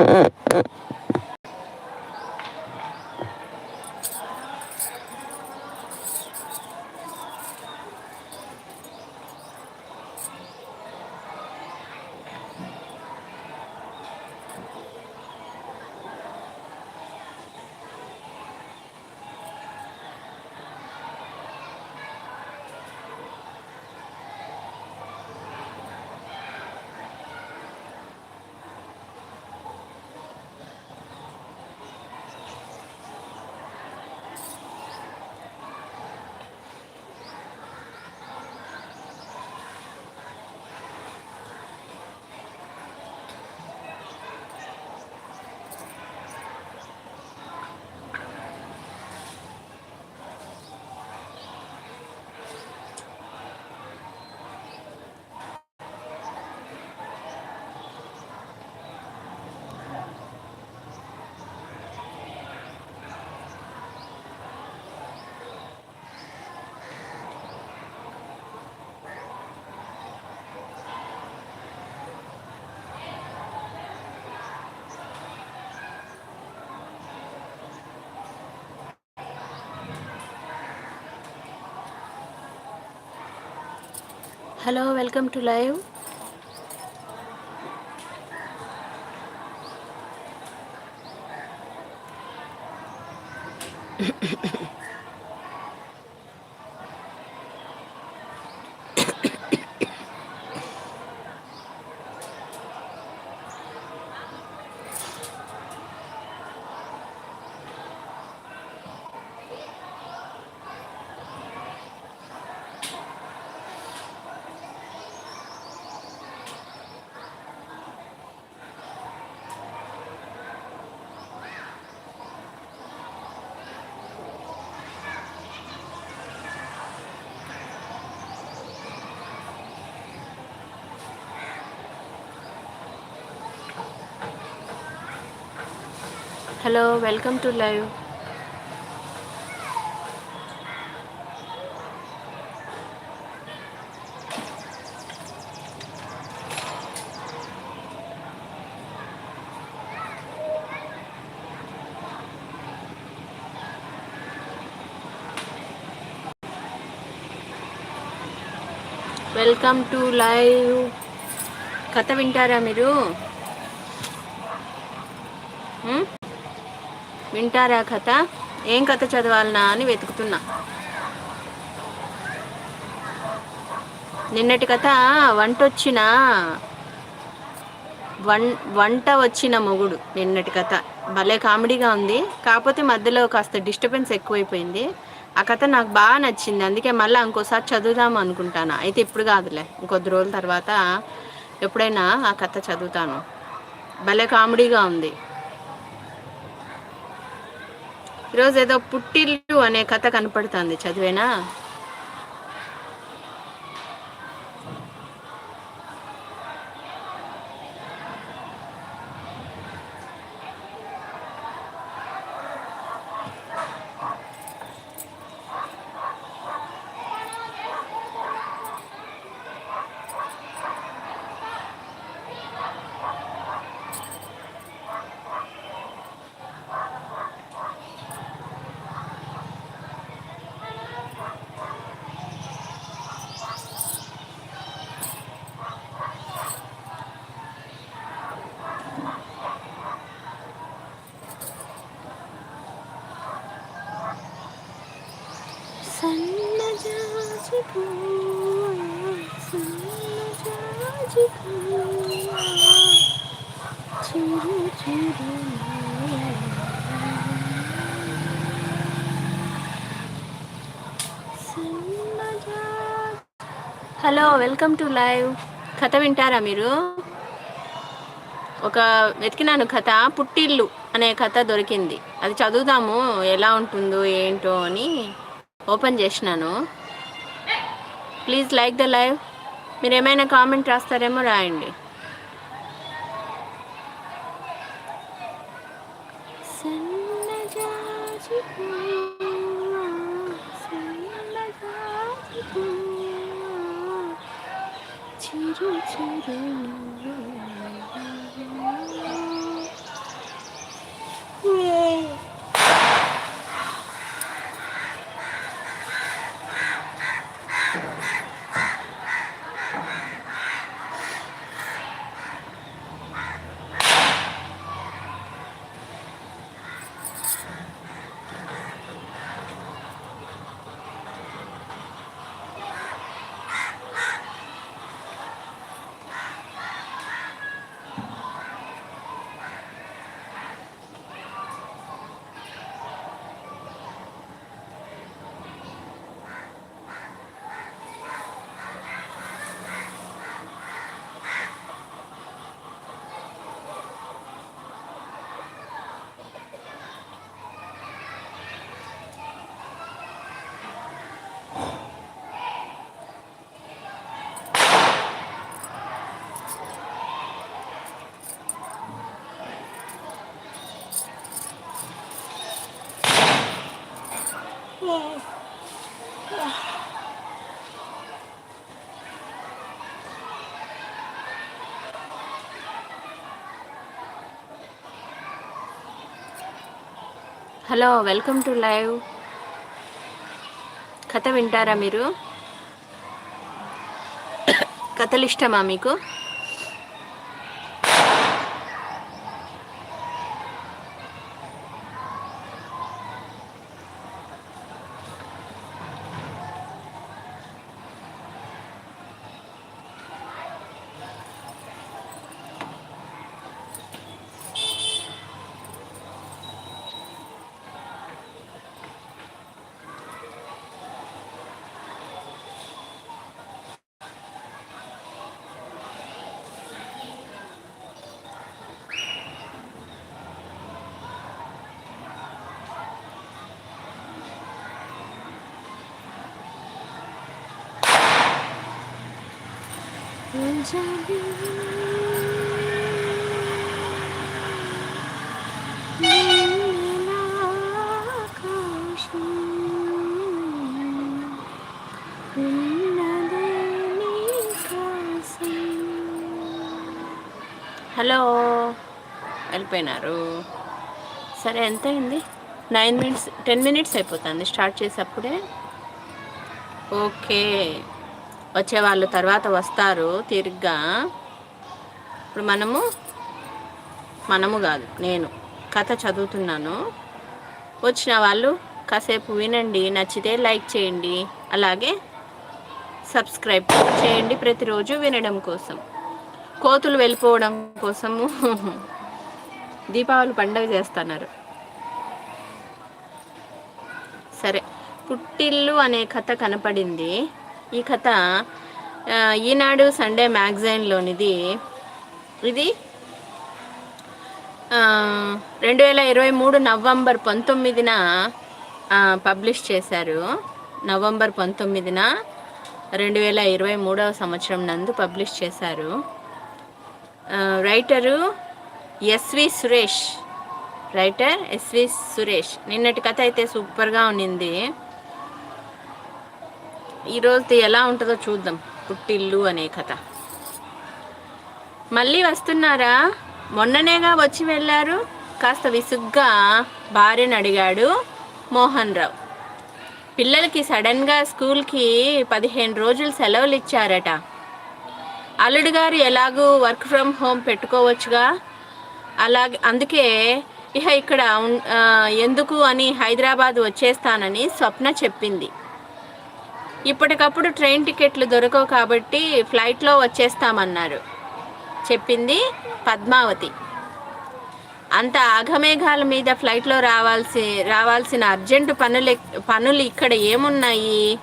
Mm-mm. Hello welcome to live hello welcome to live. Welcome to live. కథ వింటారా మీరు? వింటారా కథ? ఏం కథ చదవాలనా అని వెతుకుతున్నా. నిన్నటి కథ వంట వచ్చిన వం వంట వచ్చిన మొగుడు నిన్నటి కథ. భలే కామెడీగా ఉంది. కాకపోతే మధ్యలో కాస్త డిస్టర్బెన్స్ ఎక్కువైపోయింది. ఆ కథ నాకు బాగా నచ్చింది. అందుకే మళ్ళీ ఇంకోసారి చదువుదాం అనుకుంటాను. అయితే ఇప్పుడు కాదులే. ఇంకొద్ది రోజుల తర్వాత ఎప్పుడైనా ఆ కథ చదువుతాను. భలే కామెడీగా ఉంది. ఈరోజు ఏదో పుట్టిల్లు అనే కథ కనపడుతుంది చదివేనా? Hello welcome to live. కథ వింటారా మీరు? ఒక వెతికినాను కథ పుట్టిల్లు అనే కథ దొరికింది. అది చదువుదాము ఎలా ఉంటుందో ఏంటో అని ఓపెన్ చేసినాను. ప్లీజ్ లైక్ ద లైవ్ మీరు ఏమైనా కామెంట్ రాస్తారేమో రాయండి. Chiru Chiru hello welcome to live. కథ వింటారా మీరు? కథలు ఇష్టమా మీకు? హలో. వెళ్ళిపోయినారు. సరే ఎంత అయింది? నైన్ మినిట్స్ టెన్ మినిట్స్ అయిపోతుంది స్టార్ట్ చేసేప్పుడే. ఓకే. వచ్చే వాళ్ళు తర్వాత వస్తారు తిరిగ్గా. ఇప్పుడు మనము మనము కాదు నేను కథ చదువుతున్నాను. వచ్చిన వాళ్ళు కాసేపు వినండి నచ్చితే లైక్ చేయండి అలాగే సబ్స్క్రైబ్ చేయండి ప్రతిరోజు వినడం కోసం. కోతులు వెళ్ళిపోవడం కోసము దీపావళి పండుగ చేస్తున్నారు. సరే పుట్టిల్లు అనే కథ కనపడింది. ఈ కథ ఈనాడు సండే మ్యాగజైన్లోనిది. ఇది రెండు వేల ఇరవై మూడు నవంబర్ పంతొమ్మిదిన పబ్లిష్ చేశారు. నవంబర్ పంతొమ్మిదిన రెండు వేల ఇరవై మూడవ సంవత్సరం నందు పబ్లిష్ చేశారు. Writer SV Suresh. Writer SV Suresh. నిన్నటి కథ అయితే సూపర్గా ఉన్నింది. ఈరోజు ఎలా ఉంటుందో చూద్దాం. పుట్టిల్లు అనే కథ. మళ్ళీ వస్తున్నారా? మొన్ననేగా వచ్చి వెళ్ళారు. కాస్త విసుగ్గా భార్యను అడిగాడు మోహన్ రావు పిల్లలకి సడన్గా స్కూల్కి పదిహేను రోజులు సెలవులు ఇచ్చారట అల్లుడు గారు ఎలాగూ వర్క్ ఫ్రమ్ హోమ్ పెట్టుకోవచ్చుగా? అలాగే అందుకే ఇహ ఇక్కడ ఎందుకు అని హైదరాబాద్ వచ్చేస్తానని స్వప్న చెప్పింది. ఇప్పటికప్పుడు ట్రైన్ టికెట్లు దొరకవు కాబట్టి ఫ్లైట్లో వచ్చేస్తామన్నారు. చెప్పింది పద్మావతి. అంత ఆఘమేఘాల మీద ఫ్లైట్లో రావాల్సి రావాల్సిన అర్జెంటు పనులు పనులు ఇక్కడ ఏమున్నాయి?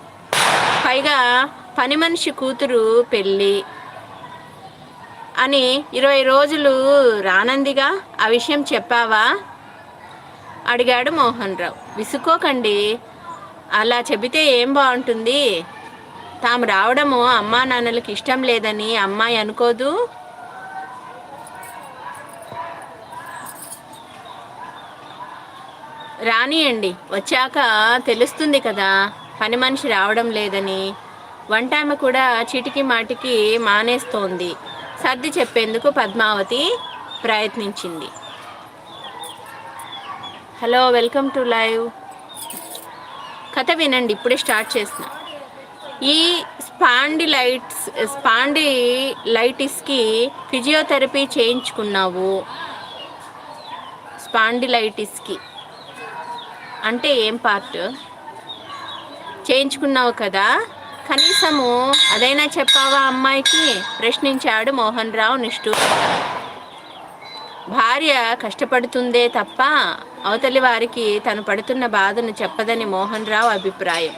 పైగా పని మనిషి కూతురు పెళ్ళి అని ఇరవై రోజులు రానందిగా ఆ విషయం చెప్పావా? అడిగాడు మోహన్ రావు. విసుకోకండి అలా చెబితే ఏం బాగుంటుంది? తాము రావడము అమ్మా నాన్నలకి ఇష్టం లేదని అమ్మాయి అనుకోదు? రానియండి. వచ్చాక తెలుస్తుంది కదా పని మనిషి రావడం లేదని. వంట ఆమె కూడా చిటికి మాటికి మానేస్తోంది. సర్ది చెప్పేందుకు పద్మావతి ప్రయత్నించింది. Hello welcome to live. కథ వినండి ఇప్పుడే స్టార్ట్ చేసిన. ఈ స్పాండిలైట్స్ స్పాండిలైటిస్కి ఫిజియోథెరపీ చేయించుకున్నావు. స్పాండిలైటిస్కి అంటే ఏం పార్ట్? చేయించుకున్నావు కదా? కనీసము అదైనా చెప్పావా అమ్మాయికి? ప్రశ్నించాడు మోహన్ రావు నిష్ఠూరంగా. భార్య కష్టపడుతుందే తప్ప అవతలి వారికి తను పడుతున్న బాధను చెప్పదని మోహన్ రావు అభిప్రాయం.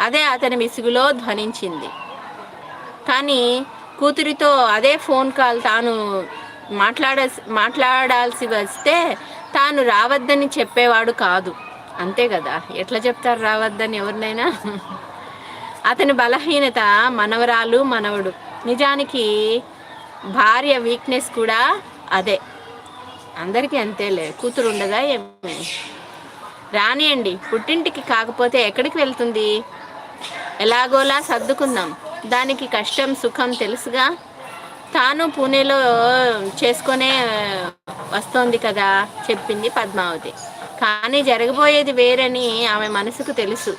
అదే అతని విసుగులో ధ్వనించింది. కానీ కూతురితో అదే ఫోన్ కాల్ తాను మాట్లాడ మాట్లాడాల్సి వస్తే తాను రావద్దని చెప్పేవాడు కాదు. అంతే కదా? ఎట్లా చెప్తారు రావద్దని ఎవరినైనా? అతని బలహీనత మనవరాలు మనవడు. నిజానికి భార్య వీక్నెస్ కూడా అదే. అందరికీ అంతేలే కూతురు ఉండదా ఏమి? రానియండి పుట్టింటికి కాకపోతే ఎక్కడికి వెళ్తుంది? ఎలాగోలా సర్దుకుందాం. దానికి కష్టం సుఖం తెలుసుగా? తాను పూణేలో చేసుకునే వస్తోంది కదా చెప్పింది పద్మావతి. కానీ జరగబోయేది వేరని ఆమె మనసుకు తెలుసు.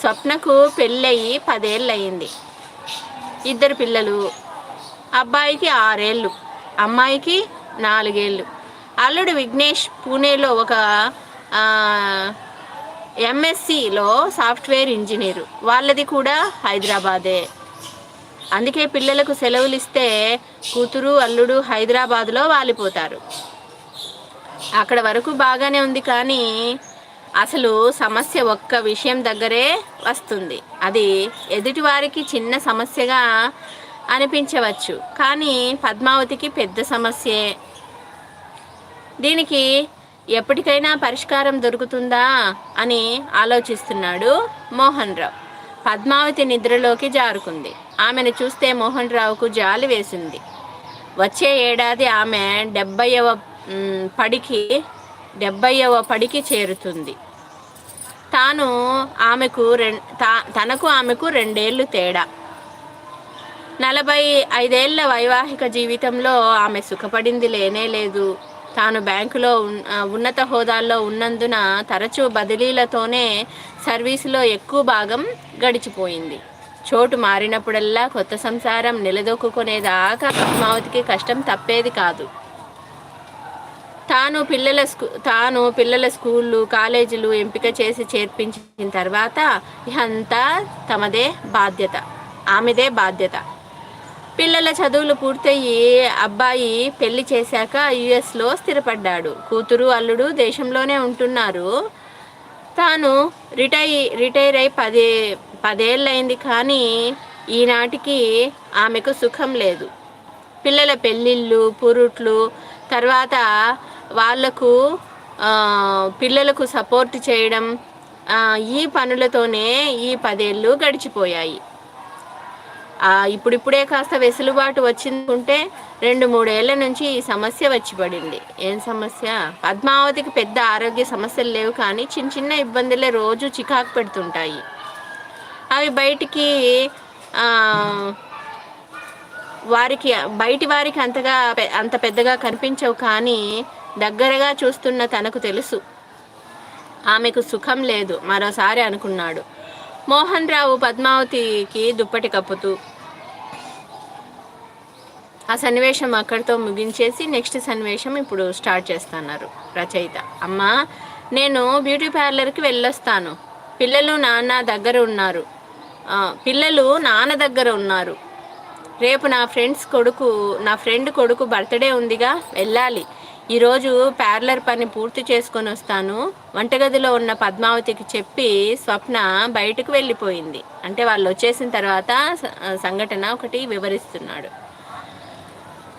స్వప్నకు పెళ్ళయి పదేళ్ళయింది. ఇద్దరు పిల్లలు. అబ్బాయికి ఆరేళ్ళు. అమ్మాయికి నాలుగేళ్ళు. అల్లుడు విఘ్నేష్ పూణేలో ఒక ఎంఎస్సిలో సాఫ్ట్వేర్ ఇంజనీరు. వాళ్ళది కూడా హైదరాబాదే. అందుకే పిల్లలకు సెలవులు ఇస్తే కూతురు అల్లుడు హైదరాబాద్లో వాలిపోతారు. అక్కడ వరకు బాగానే ఉంది కానీ అసలు సమస్య ఒక్క విషయం దగ్గరే వస్తుంది. అది ఎదుటివారికి చిన్న సమస్యగా అనిపించవచ్చు. కానీ పద్మావతికి పెద్ద సమస్యే. దీనికి ఎప్పటికైనా పరిష్కారం దొరుకుతుందా అని ఆలోచిస్తున్నాడు మోహన్ రావు పద్మావతి నిద్రలోకి జారుకుంది. ఆమెను చూస్తే మోహన్ రావుకు జాలి వేసింది. వచ్చే ఏడాది ఆమె డెబ్బైవ పడికి డెబ్బైవ పడికి చేరుతుంది. తాను ఆమెకు తనకు ఆమెకు రెండేళ్ళు తేడా. నలభై ఐదేళ్ళ వైవాహిక జీవితంలో ఆమె సుఖపడింది లేనే లేదు. తాను బ్యాంకులో ఉన్నత హోదాల్లో ఉన్నందున తరచూ బదిలీలతోనే సర్వీసులో ఎక్కువ భాగం గడిచిపోయింది. చోటు మారినప్పుడల్లా కొత్త సంసారం నిలదొక్కునేదాకా పద్మావతికి కష్టం తప్పేది కాదు. తాను పిల్లల స్కూ తాను పిల్లల స్కూళ్ళు కాలేజీలు ఎంపిక చేసి చేర్పించిన తర్వాత ఇదంతా తమదే బాధ్యత ఆమెదే బాధ్యత. పిల్లల చదువులు పూర్తయి అబ్బాయి పెళ్ళి చేశాక యుఎస్లో స్థిరపడ్డాడు. కూతురు అల్లుడు దేశంలోనే ఉంటున్నారు. తాను రిటై రిటైర్ అయి పదే పదేళ్ళైంది కానీ ఈనాటికి ఆమెకు సుఖం లేదు. పిల్లల పెళ్ళిళ్ళు పురుట్లు తర్వాత వాళ్ళకు పిల్లలకు సపోర్ట్ చేయడం ఈ పనులతోనే ఈ పదేళ్ళు గడిచిపోయాయి. ఇప్పుడిప్పుడే కాస్త వెసులుబాటు వచ్చిందంటే రెండు మూడేళ్ళ నుంచి ఈ సమస్య వచ్చి పడింది. ఏం సమస్య? పద్మావతికి పెద్ద ఆరోగ్య సమస్యలు లేవు కానీ చిన్న చిన్న ఇబ్బందులే రోజు చికాకు పెడుతుంటాయి. అవి బయటికి వారికి బయటి వారికి అంతగా అంత పెద్దగా కనిపించవు కానీ దగ్గరగా చూస్తున్న తనకు తెలుసు. ఆమెకు సుఖం లేదు మరోసారి అనుకున్నాడు. మోహన్ రావు పద్మావతికి దుప్పటి కప్పుతూ ఆ సన్నివేశం అక్కడితో ముగించేసి నెక్స్ట్ సన్నివేశం ఇప్పుడు స్టార్ట్ చేస్తున్నారు రచయిత. అమ్మా నేను బ్యూటీ పార్లర్కి వెళ్ళొస్తాను. పిల్లలు నాన్న దగ్గర ఉన్నారు. పిల్లలు నాన్న దగ్గర ఉన్నారు. రేపు నా ఫ్రెండ్స్ కొడుకు నా ఫ్రెండ్ కొడుకు బర్త్డే ఉందిగా వెళ్ళాలి. ఈరోజు పార్లర్ పని పూర్తి చేసుకొని వస్తాను. వంటగదిలో ఉన్న పద్మావతికి చెప్పి స్వప్న బయటకు వెళ్ళిపోయింది. అంటే వాళ్ళు వచ్చేసిన తర్వాత సంఘటన ఒకటి వివరిస్తున్నాడు.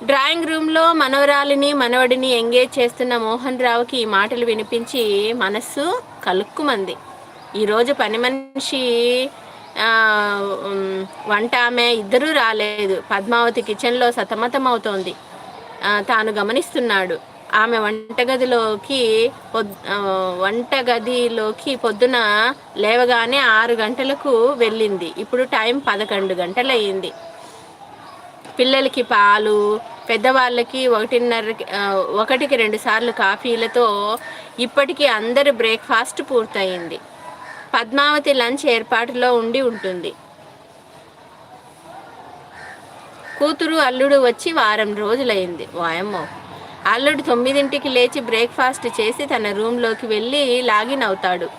డ్రాయింగ్ రూమ్లో మనవరాలిని మనవడిని ఎంగేజ్ చేస్తున్న మోహన్ రావుకి ఈ మాటలు వినిపించి మనస్సు కలుక్కుమంది. ఈరోజు పని మనిషి వంట ఆమె ఇద్దరూ రాలేదు. పద్మావతి కిచెన్లో సతమతమవుతోంది. అవుతోంది తాను గమనిస్తున్నాడు. ఆమె వంటగదిలోకి వంటగదిలోకి పొద్దున లేవగానే ఆరు గంటలకు వెళ్ళింది. ఇప్పుడు టైం పదకొండు గంటలయ్యింది. పిల్లలకి పాలు పెద్దవాళ్ళకి ఒకటిన్నర ఒకటికి రెండు సార్లు కాఫీలతో ఇప్పటికీ అందరి బ్రేక్ఫాస్ట్ పూర్తయింది పద్మావతి లంచ్ ఏర్పాటులో ఉండి ఉంటుంది. కూతురు అల్లుడు వచ్చి వారం రోజులైంది వాయమ్మో! అల్లుడు తొమ్మిదింటికి లేచి బ్రేక్ఫాస్ట్ చేసి తన రూమ్లోకి వెళ్ళి లాగిన్ అవుతాడు.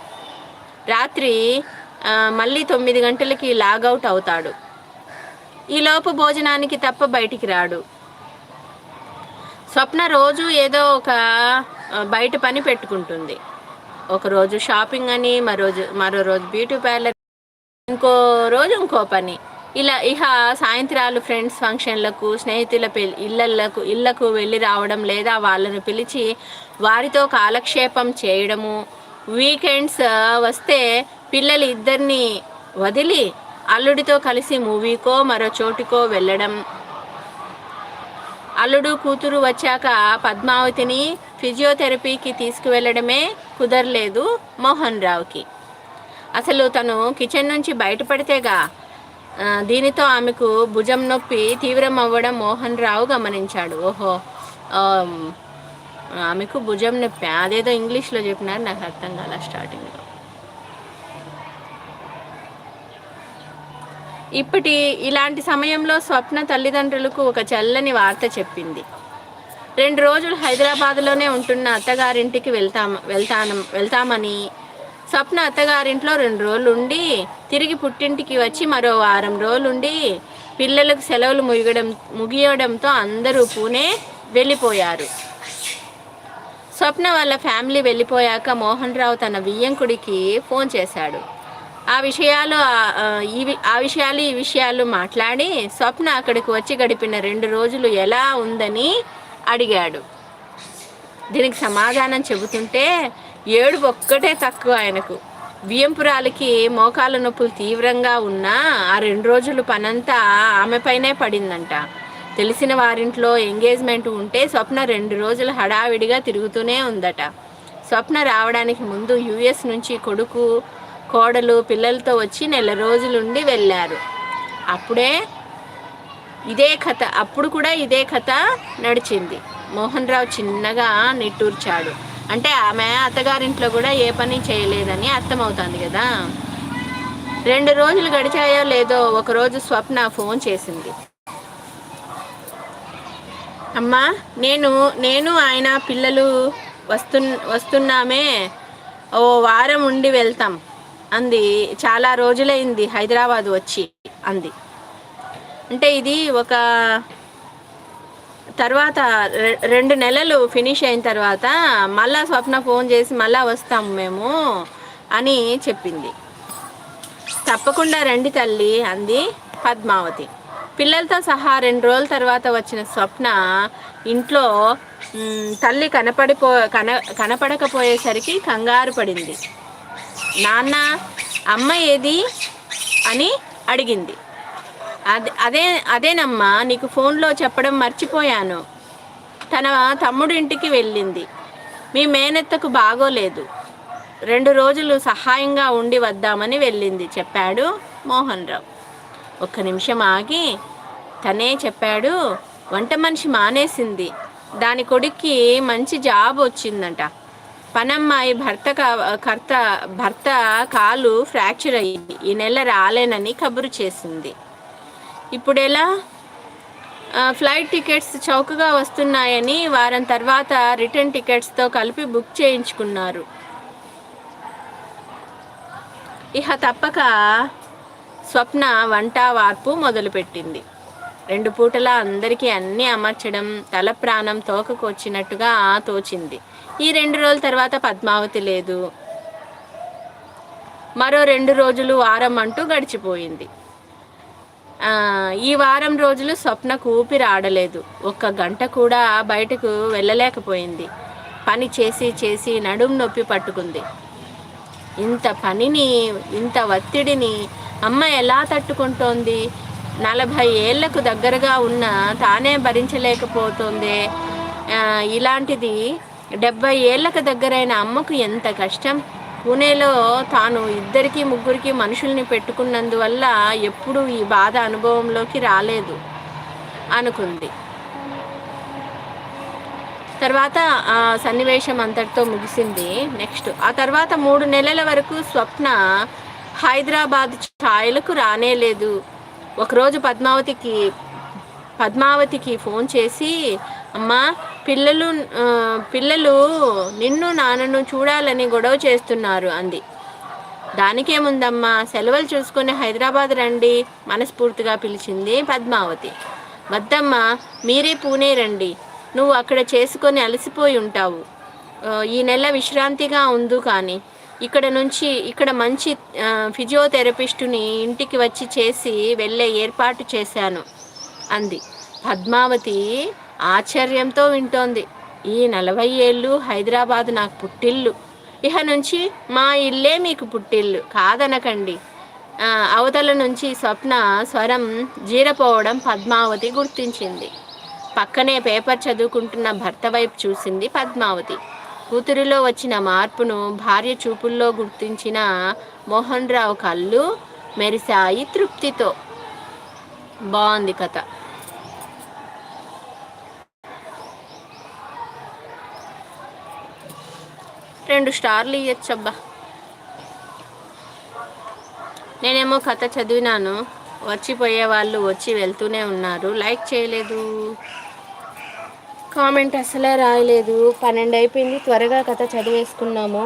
రాత్రి మళ్ళీ తొమ్మిది గంటలకి లాగౌట్ అవుతాడు. ఈలోపు భోజనానికి తప్ప బయటికి రాడు. స్వప్న రోజు ఏదో ఒక బయట పని పెట్టుకుంటుంది. ఒకరోజు షాపింగ్ అని మరోజు మరో రోజు బ్యూటీ పార్లర్ ఇంకో రోజు ఇంకో పని. ఇలా ఇహ సాయంత్రాలు ఫ్రెండ్స్ ఫంక్షన్లకు స్నేహితుల పెళ్ళి ఇళ్ళకు ఇళ్ళకు వెళ్ళి రావడం లేదా వాళ్ళను పిలిచి వారితో కాలక్షేపం చేయడము. వీకెండ్స్ వస్తే పిల్లలు ఇద్దరిని వదిలి అల్లుడితో కలిసి మూవీకో మరో చోటుకో వెళ్ళడం. అల్లుడు కూతురు వచ్చాక పద్మావతిని ఫిజియోథెరపీకి తీసుకువెళ్ళడమే కుదరలేదు మోహన్ రావుకి. అసలు తను కిచెన్ నుంచి బయటపడితేగా దీనితో ఆమెకు భుజం నొప్పి తీవ్రం అవ్వడం మోహన్ రావు గమనించాడు. ఓహో. ఆమెకు భుజం నొప్పి. అదేదో ఇంగ్లీష్లో చెప్పినారు నాకు అర్థం కాల స్టార్టింగ్లో. ఇప్పటి ఇలాంటి సమయంలో స్వప్న తల్లిదండ్రులకు ఒక చల్లని వార్త చెప్పింది. రెండు రోజులు హైదరాబాద్లోనే ఉంటున్న అత్తగారింటికి వెళ్తాం వెళ్తాను వెళ్తామని స్వప్న అత్తగారింట్లో రెండు రోజులు ఉండి తిరిగి పుట్టింటికి వచ్చి మరో వారం రోజులుండి పిల్లలకు సెలవులు ముగియడం ముగియడంతో అందరూ పూణే వెళ్ళిపోయారు. స్వప్న వాళ్ళ ఫ్యామిలీ వెళ్ళిపోయాక మోహన్ రావు తన వియ్యంకుడికి ఫోన్ చేశాడు. ఆ విషయాలు ఈ ఆ విషయాలు ఈ విషయాలు మాట్లాడి స్వప్న అక్కడికి వచ్చి గడిపిన రెండు రోజులు ఎలా ఉందని అడిగాడు. దీనికి సమాధానం చెబుతుంటే ఏడు ఒక్కటే తక్కువ ఆయనకు. బియ్యంపురాలకి మోకాల నొప్పులు తీవ్రంగా ఉన్నా ఆ రెండు రోజులు పనంతా ఆమెపైనే పడిందంట. తెలిసిన వారింట్లో ఎంగేజ్మెంట్ ఉంటే స్వప్న రెండు రోజులు హడావిడిగా తిరుగుతూనే ఉందట. స్వప్న రావడానికి ముందు యుఎస్ నుంచి కొడుకు కోడలు పిల్లలతో వచ్చి నెల రోజులుండి వెళ్ళారు. అప్పుడే ఇదే కథ అప్పుడు కూడా ఇదే కథ నడిచింది. మోహన్ రావు చిన్నగా నిట్టూర్చాడు. అంటే ఆమె అత్తగారింట్లో కూడా ఏ పని చేయలేదని అర్థమవుతుంది కదా. రెండు రోజులు గడిచాయో లేదో ఒకరోజు స్వప్న ఫోన్ చేసింది. అమ్మా నేను నేను ఆయన పిల్లలు వస్తు వస్తున్నామే. ఓ వారం ఉండి వెళ్తాం అంది. చాలా రోజులైంది హైదరాబాద్ వచ్చి అంది. అంటే ఇది ఒక తర్వాత రె- రెండు నెలలు ఫినిష్ అయిన తర్వాత మళ్ళా స్వప్న ఫోన్ చేసి మళ్ళా వస్తాము మేము అని చెప్పింది. తప్పకుండా రండి తల్లి అంది పద్మావతి. పిల్లలతో సహా రెండు రోజుల తర్వాత వచ్చిన స్వప్న ఇంట్లో తల్లి కనపడిపో కన కనపడకపోయేసరికి కంగారు పడింది. నాన్న అమ్మ ఏది? అని అడిగింది. అదే అదే అదేనమ్మా నీకు ఫోన్లో చెప్పడం మర్చిపోయాను. తన తమ్ముడి ఇంటికి వెళ్ళింది. మీ మేనత్తకు బాగోలేదు. రెండు రోజులు సహాయంగా ఉండి వద్దామని వెళ్ళింది చెప్పాడు మోహన్ రావు ఒక్క నిమిషం ఆగి తనే చెప్పాడు వంట మనిషి మానేసింది. దాని కొడుక్కి మంచి జాబ్ వచ్చిందంట. పనమ్మాయి భర్త కర్త భర్త కాలు ఫ్రాక్చర్ అయ్యింది ఈ నెల రాలేనని కబురు చేసింది. ఇప్పుడు ఎలా ఫ్లైట్ టికెట్స్ చౌకగా వస్తున్నాయని వారం తర్వాత రిటర్న్ టికెట్స్తో కలిపి బుక్ చేయించుకున్నారు. ఇహ తప్పక స్వప్న వంట వార్పు మొదలుపెట్టింది. రెండు పూటలా అందరికీ అన్నీ అమర్చడం తల ప్రాణం తోకకు వచ్చినట్టుగా తోచింది. ఈ రెండు రోజుల తర్వాత పద్మావతి లేదు. మరో రెండు రోజులు వారం అంటూ గడిచిపోయింది. ఈ వారం రోజులు స్వప్నకు ఊపిరి ఆడలేదు. ఒక్క గంట కూడా బయటకు వెళ్ళలేకపోయింది. పని చేసి చేసి నడుం నొప్పి పట్టుకుంది. ఇంత పనిని ఇంత ఒత్తిడిని అమ్మ ఎలా తట్టుకుంటోంది? నలభై ఏళ్ళకు దగ్గరగా ఉన్న తానే భరించలేకపోతుంది. ఇలాంటిది డెబ్బై ఏళ్ళకు దగ్గరైన అమ్మకు ఎంత కష్టం? పూణేలో తాను ఇద్దరికి ముగ్గురికి మనుషుల్ని పెట్టుకున్నందువల్ల ఎప్పుడూ ఈ బాధ అనుభవంలోకి రాలేదు అనుకుంది. తర్వాత ఆ సన్నివేశం అంతటితో ముగిసింది. నెక్స్ట్ ఆ తర్వాత మూడు నెలల వరకు స్వప్న హైదరాబాద్ ఛాయలకు రానే లేదు. ఒకరోజు పద్మావతికి పద్మావతికి ఫోన్ చేసి అమ్మా పిల్లలు పిల్లలు నిన్ను నాన్నను చూడాలని గొడవ చేస్తున్నారు అంది. దానికేముందమ్మా? సెలవులు చూసుకుని హైదరాబాద్ రండి మనస్ఫూర్తిగా పిలిచింది పద్మావతి. వద్దమ్మా మీరే పూణే రండి. నువ్వు అక్కడ చేసుకొని అలసిపోయి ఉంటావు. ఈ నెల విశ్రాంతిగా ఉందు కానీ ఇక్కడ నుంచి ఇక్కడ మంచి ఫిజియోథెరపిస్టుని ఇంటికి వచ్చి చేసి వెళ్ళే ఏర్పాటు చేశాను అంది. పద్మావతి ఆశ్చర్యంతో వింటోంది. ఈ నలభై ఏళ్ళు హైదరాబాద్ నాకు పుట్టిల్లు. ఇహ నుంచి మా ఇల్లే మీకు పుట్టిల్లు. కాదనకండి. అవతల నుంచి స్వప్న స్వరం జీరపోవడం పద్మావతి గుర్తించింది. పక్కనే పేపర్ చదువుకుంటున్న భర్త వైపు చూసింది పద్మావతి. కూతురిలో వచ్చిన మార్పును భార్య చూపుల్లో గుర్తించిన మోహన్ రావు కళ్ళు మెరిసాయి తృప్తితో. బాగుంది కథ. రెండు స్టార్లు ఇవ్వచ్చబ్బా నేనేమో కథ చదివినాను వచ్చిపోయే వాళ్ళు వచ్చి వెళ్తూనే ఉన్నారు. లైక్ చేయలేదు. కామెంట్ అసలే రాయలేదు. పన్నెండు అయిపోయింది త్వరగా కథ చదివేసుకున్నాము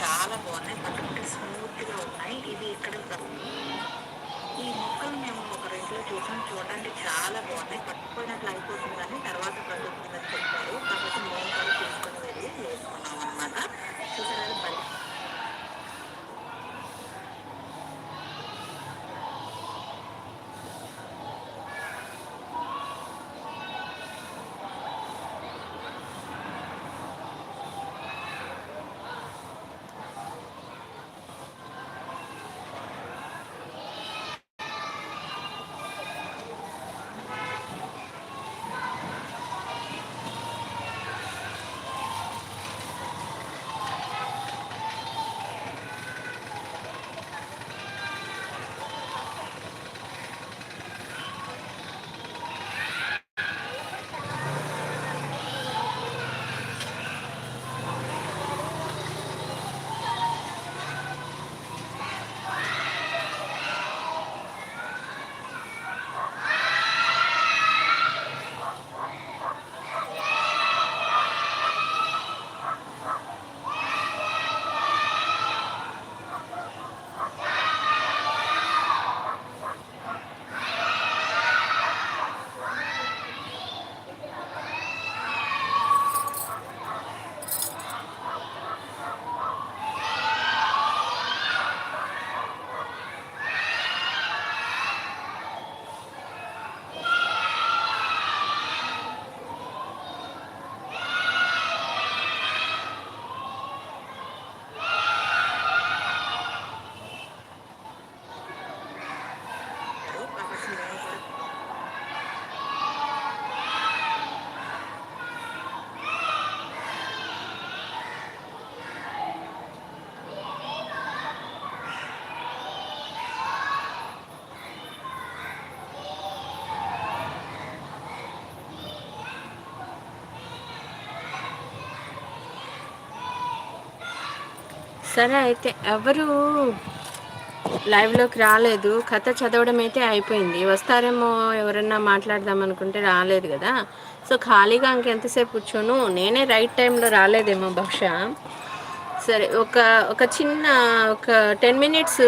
చాలా బాగున్నాయి. పట్టుకుంటే స్మూత్గా ఉన్నాయి. ఇవి ఇక్కడ ఈ మొక్కలు మేము ఒక రెండులో చూసాం. చూడడానికి చాలా బాగున్నాయి. పట్టుకోవడానికి అయిపోతుంది కానీ తర్వాత సరే అయితే ఎవరు లైవ్లోకి రాలేదు. కథ చదవడం అయితే అయిపోయింది. వస్తారేమో ఎవరన్నా మాట్లాడదాం అనుకుంటే రాలేదు కదా. సో ఖాళీగా ఇంకెంతసేపు కూర్చోను. నేనే రైట్ టైంలో రాలేదేమో బహుశా. సరే ఒక ఒక చిన్న ఒక టెన్ మినిట్స్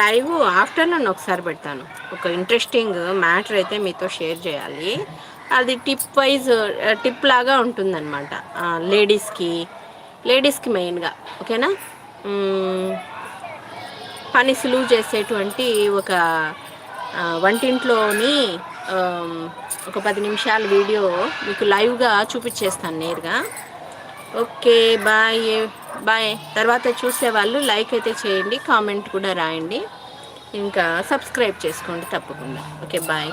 లైవ్ ఆఫ్టర్నూన్ ఒకసారి పెడతాను. ఒక ఇంట్రెస్టింగ్ మ్యాటర్ అయితే మీతో షేర్ చేయాలి. అది టిప్ వైజ్ టిప్ లాగా ఉంటుందన్నమాట. లేడీస్కి లేడీస్కి మెయిన్గా ఓకేనా? పని సులువు చేసేటువంటి ఒక వంటింట్లోని ఒక పది నిమిషాల వీడియో మీకు లైవ్గా చూపించేస్తాను నేరుగా. Okay bye bye. తర్వాత చూసే వాళ్ళు లైక్ అయితే చేయండి కామెంట్ కూడా రాయండి. ఇంకా సబ్స్క్రైబ్ చేసుకోండి తప్పకుండా. Okay bye.